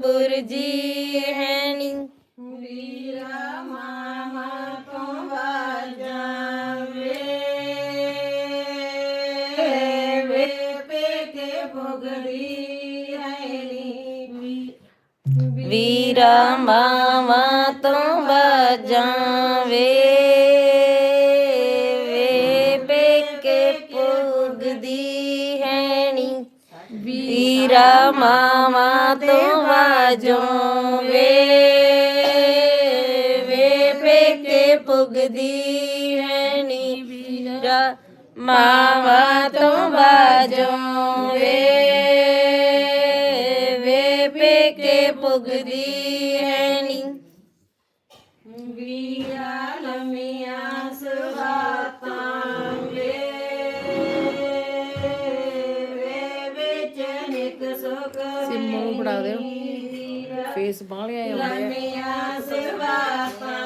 ਬੁਰਜੀ ਹੈ ਨੀ ਵੀਰਾ ਮਾਮਾ ਤੋਂ ਵਾਜਾਵੇ ਵੇ ਪੇਕੇ ਪੁਗੜੀ ਹੈ ਨੀ ਵੀਰਾ ਮਾਵਾ ਤੋਂ ਬਾਜਾਂ ਵੀਰਾ ਮਾਵਾ ਤੋਂ ਬਾਜੋਂ ਵੇ ਵੇ ਪੇਕੇ ਪੁਗਦੀ ਹੈ ਨੀ ਵੀਰਾ। ਮਾਵਾ ਤੋਂ ਬਾਜੋਂ ਵੇ ਵੇ ਪੇਕੇ ਪੁਗਦੀ ਹੈ ਨੀ। ਵੀਰਾ ਫੜਾ ਦਿਓ। ਫੇਸ ਬਾਹਲਿਆ ਆਉਂਦੇ ਸੁਹਾਤਾਂ